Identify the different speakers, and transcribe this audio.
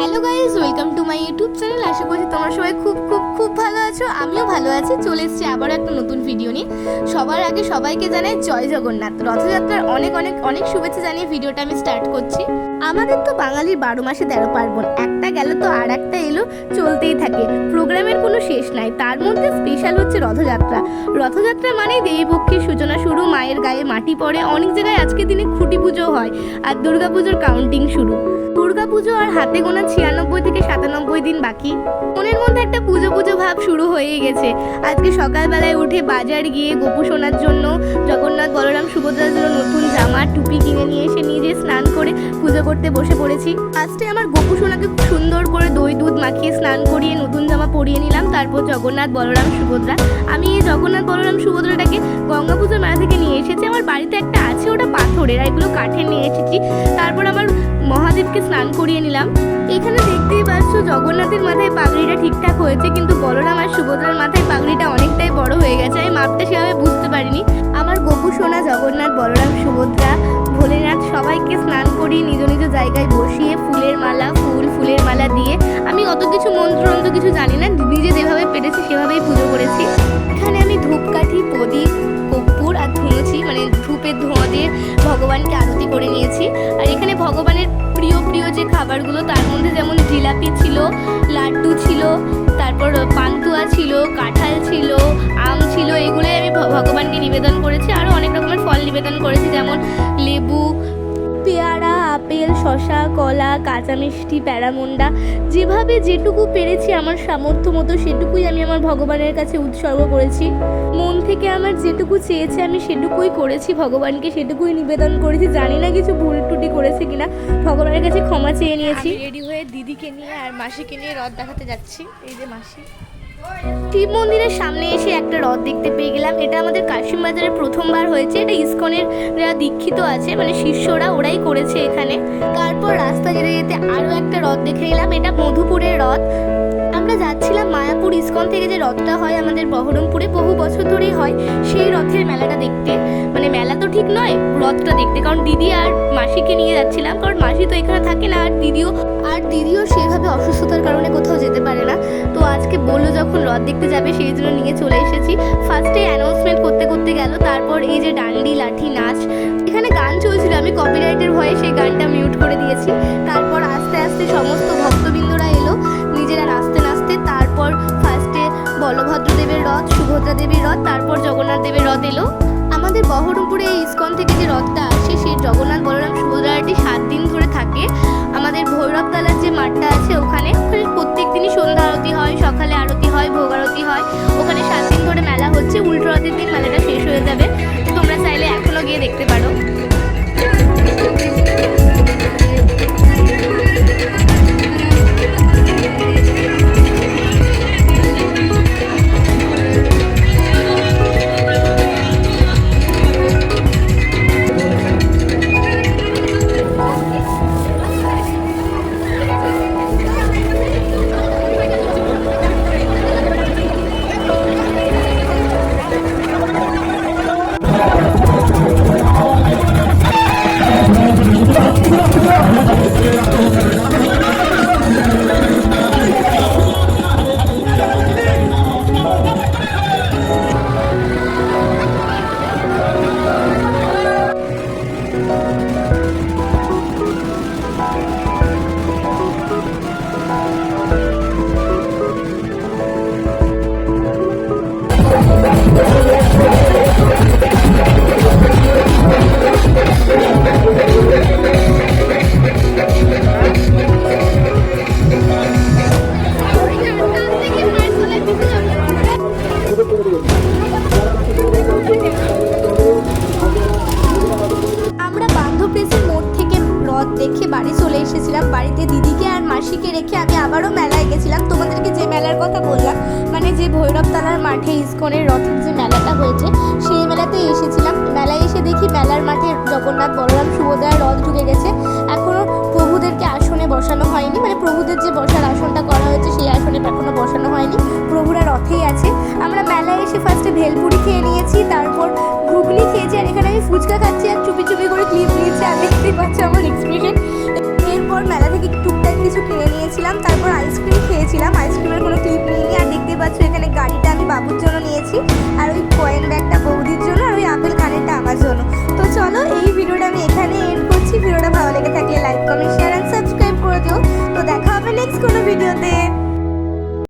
Speaker 1: Hello guys welcome to my YouTube channel. আশা করছি তোমরা সবাই খুব খুব খুব ভালো আছো। আমিও ভালো আছি। চলে এসেছি আবার একটা নতুন ভিডিও নিয়ে। সবার আগে সবাইকে জানাই জয় জগন্নাথ। রথযাত্রার অনেক অনেক অনেক শুভেচ্ছা জানিয়ে ভিডিওটা আমি স্টার্ট করছি। আমাদের তো বাঙালির বারো মাসে তেরো পার্বণ। একটা গেল তো আর একটা এলো, চলতেই থাকে। প্রোগ্রামের কোনো শেষ নাই। তার মধ্যে স্পেশাল হচ্ছে রথযাত্রা। রথযাত্রা মানেই দেবীপক্ষের সূচনা শুরু, মায়ের গায়ে মাটি পড়ে। অনেক জায়গায় আজকের দিনে খুঁটি পুজো হয় আর দুর্গাপুজোর কাউন্টিং শুরু। দুর্গাপুজো আর হাতে গোনা ছিয়ানব্বই থেকে সাতানব্বই দিন বাকি। মনের মধ্যে একটা পুজো পুজো ভাব শুরু হয়েই গেছে। আজকে সকালবেলায় উঠে বাজার গিয়ে গোপু সোনার জন্য, জগন্নাথ বলরাম সুভদ্রার জন্য নতুন জামা, টুপি কিনে নিয়ে এসে নিজে স্নান করে পুজো করতে বসে পড়েছি। ফার্স্টে আমার গোপু সোনাকে খুব সুন্দর করে দই দুধ মাখিয়ে স্নান করিয়ে নতুন জামা পরিয়ে নিলাম, তারপর জগন্নাথ বলরাম সুভদ্রা। আমি এই জগন্নাথ বলরাম সুভদ্রাটাকে গঙ্গা পুজোর মেলা থেকে নিয়ে এসেছি। আমার বাড়িতে একটা আছে ওটা পাথরের, আর এগুলো কাঠের নিয়ে এসেছি। তারপর আমার মহাদেবকে স্নান করিয়ে নিলাম। এখানে দেখতেই পাচ্ছ, জগন্নাথের মাথায় পাগড়িটা ঠিকঠাক হয়েছে, কিন্তু বলরাম আর সুভদ্রার মাথায় পাগড়িটা অনেকটাই বড় হয়ে গেছে। আমি মাপটা সেভাবে বুঝতে পারিনি। আমার গোপু সোনা, জগন্নাথ, বলরাম, সুভদ্রা, ভোলেনাথ সবাইকে স্নান করিয়ে নিজ নিজ জায়গায় বসিয়ে ফুলের মালা, ফুল, ফুলের মালা দিয়ে, আমি অত কিছু মন্ত্র অন্ত কিছু জানি না, নিজে যেভাবে পেরেছি সেভাবেই পুজো করেছি। আর এখানে ভগবানের প্রিয় প্রিয় যে খাবারগুলো, তার মধ্যে যেমন জিলাপি ছিল, লাড্ডু ছিল, তারপর পান্তুয়া ছিল, কাঁঠাল ছিল, আম ছিল, এগুলোই আমি ভগবানকে নিবেদন করেছি। আরও অনেক রকমের ফল নিবেদন কলা, কাঁচা মিষ্টি, প্যারামুন্ডা, যেভাবে যেটুকু পেরেছি আমার সামর্থ্য মতো সেটুকুই আমি আমার ভগবানের কাছে উৎসর্গ করেছি। মন থেকে আমার যেটুকু চেয়েছে আমি সেটুকুই করেছি ভগবানকে, সেটুকুই নিবেদন করেছি। জানি না কিছু ভুল টুটি করেছে কিনা, ভগবানের কাছে ক্ষমা চেয়ে নিয়েছি।
Speaker 2: রেডি হয়ে দিদিকে নিয়ে আর মাসিকে নিয়ে রথ দেখাতে যাচ্ছি। এই যে মাসি।
Speaker 1: শিব মন্দিরের সামনে এসে একটা রথ দেখতে পেয়ে গেলাম। এটা আমাদের কাশিম বাজারে প্রথমবার হয়েছে। এটা ইস্কনের যারা দীক্ষিত আছে মানে শিষ্যরা ওরাই করেছে এখানে। তারপর রাস্তা যেতে যেতে আরও একটা রথ দেখে গেলাম। এটা মধুপুরের রথ। আমরা যাচ্ছিলাম মায়াপুর ইসকন থেকে যে রথটা হয় আমাদের বহরমপুরে, বহু বছর ধরেই হয় সেই রথের মেলাটা দেখতে। মানে মেলা তো ঠিক নয়, রথটা দেখতে। কারণ দিদি আর মাসিকে নিয়ে যাচ্ছিলাম, কারণ মাসি তো এখানে থাকে না, আর দিদিও আর দিদিও সেভাবে অসুস্থতার কারণে কোথাও যেতে পারে না। তো আজকে বলল যখন রথ দেখতে যাবে, সেই জন্য নিয়ে চলে এসেছি। ফার্স্টে অ্যানাউন্সমেন্ট করতে করতে গেল, তারপর এই যে ডান্ডি, লাঠি, নাচ, এখানে গান চলছিল। আমি কপিরাইটের ভয়ে সেই গানটা মিউট করে দিয়েছি। তারপর আস্তে আস্তে সমস্ত নিজেরা নাচতে তারপর ফার্স্টে বলভদ্র দেবের রথ, সুভদ্রা দেবীর রথ, তারপর জগন্নাথ দেবের রথ এলো। আমাদের বহরমপুরে এই ইস্কন থেকে যে রথটা আসে, সেই জগন্নাথ, বলরাম সুভদ্রাটি সাত দিন ধরে থাকে। আমাদের ভৈরবতলার যে মাঠটা আছে ওখানে ওখানে প্রত্যেক দিনই সন্ধ্যা আরতি হয়, সকালে আরতি হয় ভোগ আরতি হয়। ওখানে সাত দিন ধরে মেলা হচ্ছে, উল্টো রথের দিন মেলাটা বাড়ি চলে এসেছিলাম। বাড়িতে দিদিকে আর মাসিকে রেখে আমি আবারও মেলায় গেছিলাম। তোমাদেরকে যে মেলার কথা বললাম মানে যে ভৈরবতলার মাঠে ইস্কনের রথের যে মেলাটা হয়েছে, সেই মেলাতেই এসেছিলাম। মেলায় এসে দেখি মেলার মাঠে জগন্নাথ, বলরাম, সুভদ্রার রথ ঢুকে গেছে। এখনও প্রভুদেরকে আসনে বসানো হয়নি মানে প্রভুদের যে বসার আসনটা করা হয়েছে, সেই আসনে এখনও বসানো হয়নি। প্রভুরা রথেই আছে। আমরা মেলায় এসে ফার্স্টে ভেলপুরি খেয়ে নিয়েছি, তারপর ঘুগনি খেয়েছি, আর এখানে আমি ফুচকা খাচ্ছি, আর চুপি চুপি করে ক্লিপ নিয়েছি আর দেখতেই পাচ্ছি আমার এক্সপ্রেশন গিয়েছিলাম তারপর আইসক্রিম খেয়েছিলাম। আইসক্রিমের কোনো ক্লিপ নিয়ে আর দেখতে পাচ্ছ, এখানে গাড়িটা আমি বাবুর জন্য নিয়েছি। আর ওই কয়েন ব্যাগটা